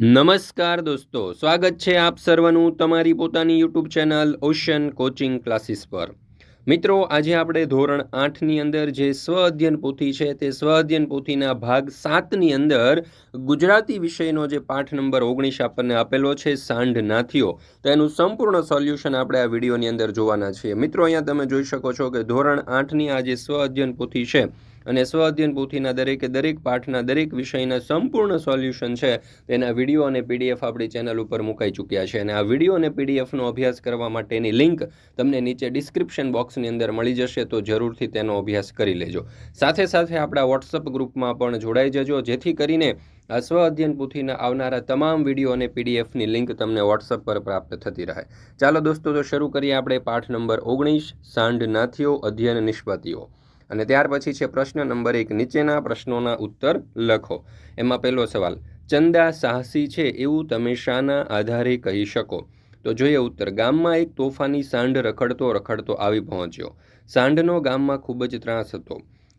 નમસ્કાર દોસ્તો, સ્વાગત છે આપ સર્વનું તમારી પોતાની YouTube channel ocean coaching classes પર. મિત્રો, આજે આપણે ધોરણ આઠની અંદર જે સ્વ અધ્યયન પોથી છે, તે સ્વ અધ્યયન પોથીના ભાગ સાતની અંદર ગુજરાતી વિષયનો જે પાઠ નંબર ઓગણીસ આપણને આપેલો છે, સાંઢ નાથીઓ. તો એનું સંપૂર્ણ સોલ્યુશન આપણે આ વિડીયોની અંદર જોવાના છીએ. મિત્રો, અહીંયા તમે જોઈ શકો છો કે ધોરણ આઠની આ જે સ્વ અધ્યયન પોથી છે અને સ્વ અધ્યયન પોથીના દરેકે દરેક પાઠના દરેક વિષયના સંપૂર્ણ સોલ્યુશન છે તેના વીડિયો અને પીડીએફ આપણી ચેનલ ઉપર મુકાઈ ચૂક્યા છે. અને આ વીડિયો અને પીડીએફનો અભ્યાસ કરવા માટેની લિંક તમને નીચે ડિસ્ક્રિપ્શન બોક્સની અંદર મળી જશે તો જરૂરથી તેનો અભ્યાસ કરી લેજો. સાથે સાથે આપણા વોટ્સઅપ ગ્રુપમાં પણ જોડાઈ જજો, જેથી કરીને આ સ્વ અધ્યયન પોથીના આવનારા તમામ વીડિયો અને પીડીએફની લિંક તમને વોટ્સઅપ પર પ્રાપ્ત થતી રહે. ચાલો દોસ્તો, તો શરૂ કરીએ આપણે પાઠ નંબર ઓગણીસ સાંઢ નાથીઓ અધ્યયન નિષ્પતિઓ અને ત્યાર પછી છે પ્રશ્ન નંબર એક. નીચેના પ્રશ્નોના ઉત્તર લખો. એમાં પહેલો સવાલ, ચંદા સાહસી છે એવું તમે શાના આધારે કહી શકો? તો જોઈએ ઉત્તર, ગામમાં એક તોફાની સાંઢ રખડતો રખડતો આવી પહોંચ્યો. સાંઢનો ગામમાં ખૂબ જ ત્રાસ હતો,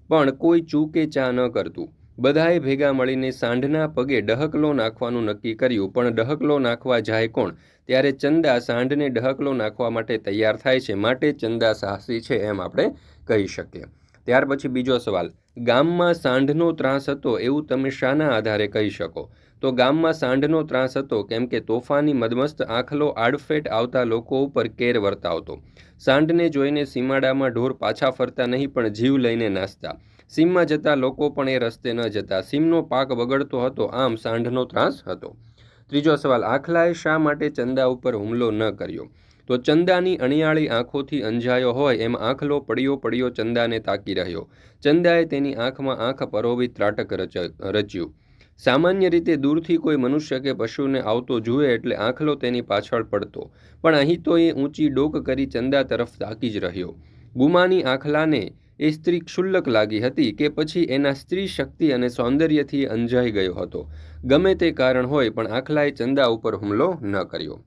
પણ કોઈ ચૂકે ચા ન કરતું. બધાએ ભેગા મળીને સાંઢના પગે ડહકલો નાખવાનું નક્કી કર્યું, પણ ડહકલો નાખવા જાય કોણ? ત્યારે ચંદા સાંઢને ડહકલો નાખવા માટે તૈયાર થાય છે, માટે ચંદા સાહસી છે એમ આપણે કહી શકીએ. ત્યાર પછી બીજો સવાલ, ગામમાં સાંઢનો ત્રાસ હતો એવું તમે શાના આધારે કહી શકો? તો ગામમાં સાંઢનો ત્રાસ હતો કેમ કે તોફાની મદમસ્ત આખલો આડફેટ આવતા લોકો ઉપર કેર વર્તાવતો. સાંઢને જોઈને સીમાડામાં ઢોર પાછા ફરતા નહીં પણ જીવ લઈને નાસતા. સીમમાં જતા લોકો પણ એ રસ્તે ન જતા. સીમનો પાક બગડતો હતો, આમ સાંઢનો ત્રાસ હતો. ત્રીજો સવાલ, આખલાએ શા માટે ચંદા ઉપર હુમલો ન કર્યો? તો ચંદાની અણિયાળી આંખોથી અંજાયો હોય એમ આંખલો પડ્યો પડ્યો ચંદાને તાકી રહ્યો. ચંદાએ તેની આંખમાં આંખ પરોવી ત્રાટક રચ્યું. સામાન્ય રીતે દૂરથી કોઈ મનુષ્ય કે પશુને આવતો જુએ એટલે આંખલો તેની પાછળ પડતો. પણ અહીં તો એ ઊંચી ડોક કરી ચંદા તરફ તાકી જ રહ્યો. ગુમાની આંખલાને એ સ્ત્રી ક્ષુલ્લક લાગી હતી કે પછી એના સ્ત્રી શક્તિ અને સૌંદર્યથી અંજાઈ ગયો હતો. ગમે તે કારણ હોય પણ આંખલાએ ચંદા ઉપર હુમલો ન કર્યો.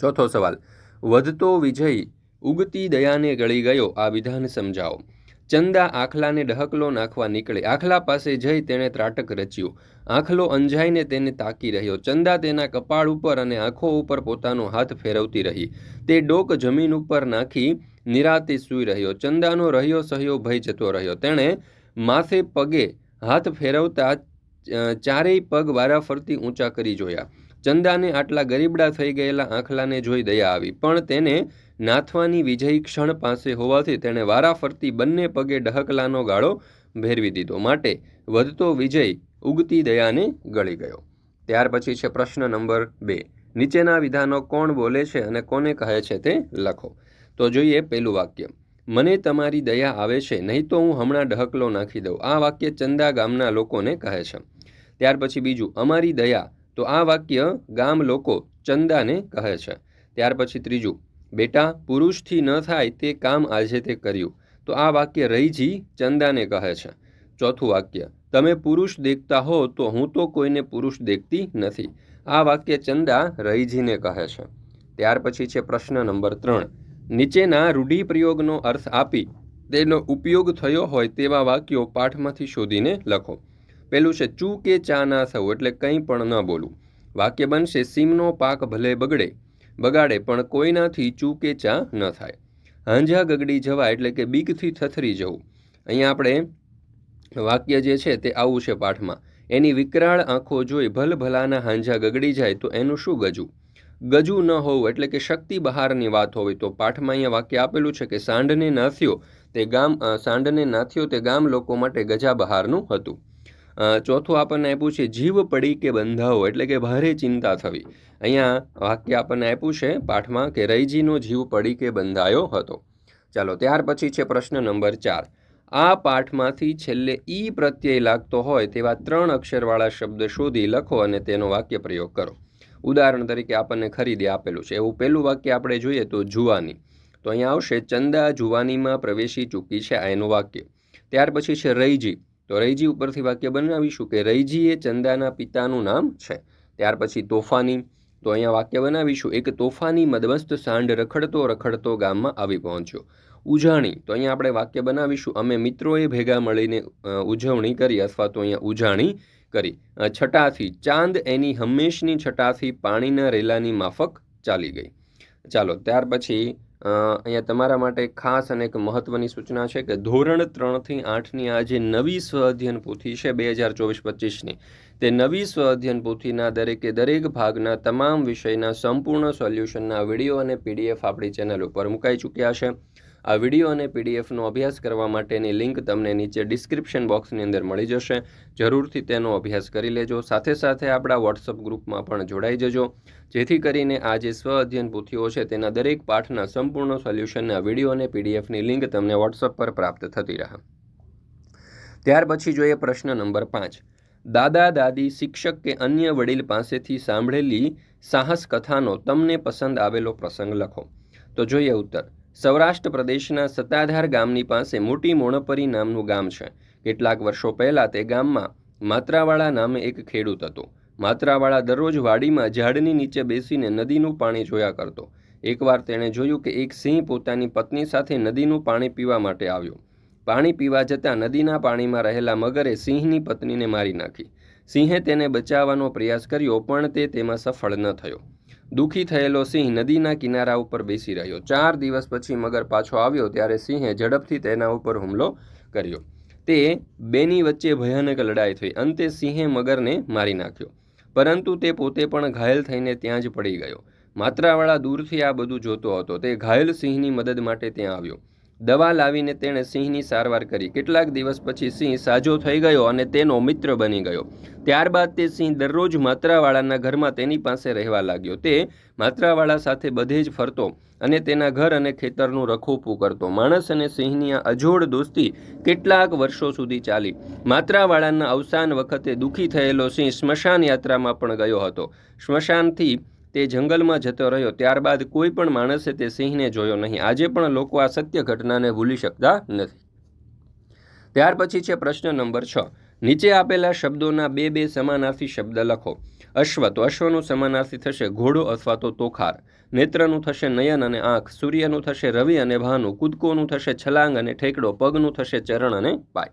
ચોથો સવાલ. વધતો વિજય ઉગતી દયાને ગળી ગયો. આ વિધાન સમજાવો. ચંદા આખલાને ડહકલો નાખવા નીકળે. આખલા પાસે જઈ તેણે ત્રાટક રચ્યું. આખલો અંજાઈને તેને તાકી રહ્યો. ચંદા તેના કપાળ ઉપર અને આંખો ઉપર પોતાનો હાથ ફેરવતી રહી. તે ડોક જમીન ઉપર નાખી નિરાતે સૂઈ રહ્યો. ચંદાનો રહ્યો સહયો ભય જતો રહ્યો. તેણે માથે પગે હાથ ફેરવતા ચારેય પગ વારાફરતી ઊંચા કરી જોયા. ચંદાને આટલા ગરીબડા થઈ ગયેલા આંખલાને જોઈ દયા આવી, પણ તેને નાથવાની વિજયી ક્ષણ પાસે હોવાથી તેણે વારાફરતી બંને પગે ડહકલાનો ગાળો ભેરવી દીધો. માટે વધતો વિજય ઉગતી દયાને ગળી ગયો. ત્યાર પછી છે પ્રશ્ન નંબર બે. નીચેના વિધાનો કોણ બોલે છે અને કોને કહે છે તે લખો. તો જોઈએ પેલું વાક્ય. મને તમારી દયા આવે છે, નહીં તો હું હમણાં ડહકલો નાખી દઉં. આ વાક્ય ચંદા ગામના લોકોને કહે છે. ત્યાર પછી બીજું. અમારી દયા તો આ વાક્ય ગામ લોકો ચંદાને કહે છે. ત્યાર પછી ત્રીજું, બેટા, પુરુષથી ન થાય તે કામ આજે તે કર્યું. તો આ વાક્ય રહીજી ચંદાને કહે છે. ચોથું વાક્ય, તમે પુરુષ દેખતા હો તો હું તો કોઈને પુરુષ દેખતી નથી. આ વાક્ય ચંદા રહીજીને કહે છે. ત્યાર પછી છે પ્રશ્ન નંબર ત્રણ, નીચેના રૂઢિપ્રયોગનો અર્થ આપી તેનો ઉપયોગ થયો હોય તેવા વાક્યો પાઠમાંથી શોધીને લખો. પેલું છે ચૂ કે ચા ના થવું એટલે કંઈ પણ ન બોલવું. વાક્ય બનશે, સીમનો પાક ભલે બગડે, બગાડે, પણ કોઈનાથી ચૂ કે ચા ન થાય હાંજા ગગડી જવા એટલે કે બીકથી થથરી જવું. અહીંયા આપણે વાક્ય જે છે તે આવું છે પાઠમાં. એની વિકરાળ આંખો જોઈ ભલભલાના હાંજા ગગડી જાય તો એનું શું ગજું? ગજુ ન હોવું એટલે કે શક્તિ બહારની વાત હોવી. તો પાઠમાં અહીંયા વાક્ય આપેલું છે કે સાંઢને નાથ્યો તે ગામ સાંઢને નાથ્યો તે ગામ લોકો માટે ગજા બહારનું હતું. ચોથું આપણને આપ્યું છે જીવ પડી કે બંધાવો, એટલે કે ભારે ચિંતા થવી. અહીંયા વાક્ય આપણને આપ્યું છે પાઠમાં કે રૈજીનો જીવ પડી કે બંધાયો હતો. ચાલો, ત્યાર પછી છે પ્રશ્ન નંબર ચાર. આ પાઠમાંથી છેલ્લે ઈ પ્રત્યય લાગતો હોય તેવા ત્રણ અક્ષરવાળા શબ્દ શોધી લખો અને તેનો વાક્ય પ્રયોગ કરો. ઉદાહરણ તરીકે આપણને ખરીદી આપેલું છે. એવું પહેલું વાક્ય આપણે જોઈએ તો જુવાની. તો અહીંયા આવશે, ચંદા જુવાનીમાં પ્રવેશી ચૂકી છે, આ એનું વાક્ય. ત્યાર પછી છે રૈજી તો રૈજી ઉપરથી વાક્ય બનાવીશું કે રૈજી એ ચંદાના પિતાનું નામ છે. ત્યાર પછી તોફાની. તો અહીંયા વાક્ય બનાવીશું. એક તોફાની મદમસ્ત સાંઢ રખડતો રખડતો ગામમાં આવી પહોંચ્યો. ઉજાણી. તો અહીંયા આપણે વાક્ય બનાવીશું. અમે મિત્રોએ ભેગા મળીને ઉજવણી કરી અથવા તો અહીંયા ઉજાણી કરી. છટાથી. ચાંદ એની હંમેશની છટાથી પાણીના રેલાની માફક ચાલી ગઈ. ચાલો, ત્યાર પછી અહીંયા તમારા માટે ખાસ અને એક મહત્ત્વની સૂચના છે કે ધોરણ ત્રણથી આઠની આ જે નવી સ્વ અધ્યયન પોથી છે બે હજાર ચોવીસ પચીસની, તે નવી સ્વ અધ્યયન પોથીના દરેકે દરેક ભાગના તમામ વિષયના સંપૂર્ણ સોલ્યુશનના વીડિયો અને પીડીએફ આપણી ચેનલ ઉપર મુકાઈ ચૂક્યા છે. આ વીડિયો અને પીડીએફનો અભ્યાસ કરવા માટેની લિંક તમને નીચે ડિસ્ક્રિપ્શન બોક્સની અંદર મળી જશે. જરૂરથી તેનો અભ્યાસ કરી લેજો. સાથે સાથે આપણા વોટ્સઅપ ગ્રુપમાં પણ જોડાઈ જજો. જેથી કરીને આ જે સ્વ અધ્યયન પૂથીઓ છે તેના દરેક પાઠના સંપૂર્ણ સોલ્યુશનના વીડિયો અને પીડીએફની લિંક તમને વોટ્સઅપ પર પ્રાપ્ત થતી રહે. ત્યાર પછી જોઈએ પ્રશ્ન નંબર પાંચ. દાદા, દાદી, શિક્ષક કે અન્ય વડીલ પાસેથી સાંભળેલી સાહસ કથાનો તમને પસંદ આવેલો પ્રસંગ લખો. તો જોઈએ ઉત્તર. સૌરાષ્ટ્ર પ્રદેશના સત્તાધાર ગામની પાસે મોટી મોણપરી નામનું ગામ છે. કેટલાક વર્ષો પહેલાં તે ગામમાં માત્રાવાળા નામે એક ખેડૂત હતો. માત્રાવાળા દરરોજ વાડીમાં ઝાડની નીચે બેસીને નદીનું પાણી જોયા કરતો. એકવાર તેણે જોયું કે એક સિંહ પોતાની પત્ની સાથે નદીનું પાણી પીવા માટે આવ્યો. પાણી પીવા જતાં નદીના પાણીમાં રહેલા મગરે સિંહની પત્નીને મારી નાખી. સિંહે તેને બચાવવાનો પ્રયાસ કર્યો, પણ તે તેમાં સફળ ન થયો. દુઃખી થયેલો સિંહ નદીના કિનારા ઉપર બેસી રહ્યો. ચાર દિવસ પછી મગર પાછો આવ્યો ત્યારે સિંહે ઝડપથી તેના ઉપર હુમલો કર્યો. તે બેની વચ્ચે ભયાનક લડાઈ થઈ. અંતે સિંહે મગરને મારી નાખ્યો. પરંતુ તે પોતે પણ ઘાયલ થઈને ત્યાં જ પડી ગયો. માત્રાવાળા દૂરથી આ બધું જોતો હતો. તે ઘાયલ સિંહની મદદ માટે ત્યાં આવ્યો. દવા લાવીને તેણે સિંહની સારવાર કરી. કેટલાક દિવસ પછી સિંહ સાજો થઈ ગયો અને તેનો મિત્ર બની ગયો. ત્યારબાદ તે સિંહ દરરોજ માત્રાવાળાના ઘરમાં તેની પાસે રહેવા લાગ્યો. તે માત્રાવાળા સાથે બધે જ ફરતો અને તેના ઘર અને ખેતરનું રખોપું કરતો. માણસ અને સિંહની આ અજોડ દોસ્તી કેટલાક વર્ષો સુધી ચાલી. માત્રાવાળાના અવસાન વખતે દુઃખી થયેલો સિંહ સ્મશાન યાત્રામાં પણ ગયો હતો. સ્મશાનથી તે જંગલમાં જતો રહ્યો. ત્યારબાદ કોઈ પણ માણસે તે સિંહને જોયો નહીં. આજે પણ લોકો આ સત્ય ઘટનાને ભૂલી શકતા નથી. ત્યાર પછી છે પ્રશ્ન નંબર છ. નીચે આપેલા શબ્દોના બે બે સમાનાર્થી શબ્દ લખો. અશ્વ તો અશ્વનું સમાનાર્થી થશે, ઘોડો અથવા તો તોખાર. નેત્રનું થશે નયન અને આંખ, સૂર્યનું થશે રવિ અને ભાનુ, કૂદકોનું થશે છલાંગ અને ઠેકડો, પગનું થશે ચરણ અને પાય.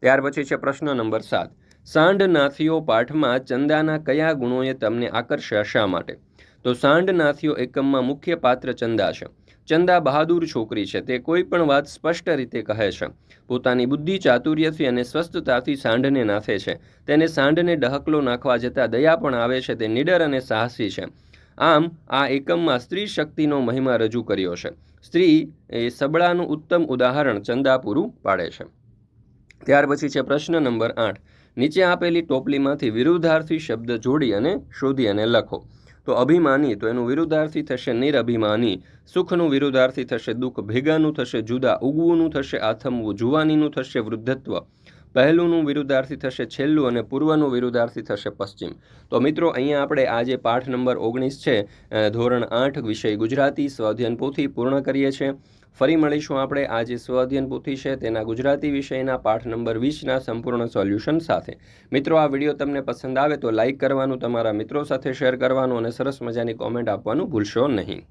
ત્યાર પછી છે પ્રશ્ન નંબર સાત. સાંડનાથીઓ પાઠમાં ચંદાના કયા ગુણોએ તમને આકર્ષ્યા શા માટે? તો સાંડનાથીઓ એકમમાં મુખ્ય પાત્ર ચંદા છે. ચંદા બહાદુર છોકરી છે. તે કોઈ પણ વાત સ્પષ્ટ રીતે કહે છે. પોતાની બુદ્ધિ ચાતુર્યથી અને સ્વસ્થતાથી સાંઢને નાથે છે. તેને સાંઢને ડહકલો નાખવા જતાં દયા પણ આવે છે. તે નિડર અને સાહસી છે. આમ, આ એકમમાં સ્ત્રી શક્તિનો મહિમા રજૂ કર્યો છે. સ્ત્રી એ સબળાનું ઉત્તમ ઉદાહરણ ચંદા પૂરું પાડે છે. ત્યાર પછી છે પ્રશ્ન નંબર આઠ. નીચે આપેલી ટોપલીમાંથી વિરુદ્ધાર્થી શબ્દ જોડી અને શોધી અને લખો. તો અભિમાની, તો એનું વિરુદ્ધાર્થી થશે નિરઅભિમાની સુખનું વિરુદ્ધાર્થી થશે દુઃખ ભેગાનું થશે, જુદા ઉગવુંનું થશે, આથમવું જુવાનીનું થશે વૃદ્ધત્વ. પહેલુંનું વિરુદ્ધાર્થી થશે છેલ્લું અને પૂર્વનું વિરુદ્ધાર્થી થશે પશ્ચિમ. તો મિત્રો, અહીંયા આપણે આજે પાઠ નંબર ઓગણીસ છે ધોરણ આઠ વિષય ગુજરાતી સ્વાધ્યન પોથી પૂર્ણ કરીએ છીએ. ફરી મળીશું આપણે આ જે સ્વાધ્યન પોથી છે તેના ગુજરાતી વિષયના પાઠ નંબર વીસના સંપૂર્ણ સોલ્યુશન સાથે. મિત્રો, આ વીડિયો તમને પસંદ આવે તો લાઇક કરવાનું, તમારા મિત્રો સાથે શેર કરવાનું અને સરસ મજાની કોમેન્ટ આપવાનું ભૂલશો નહીં.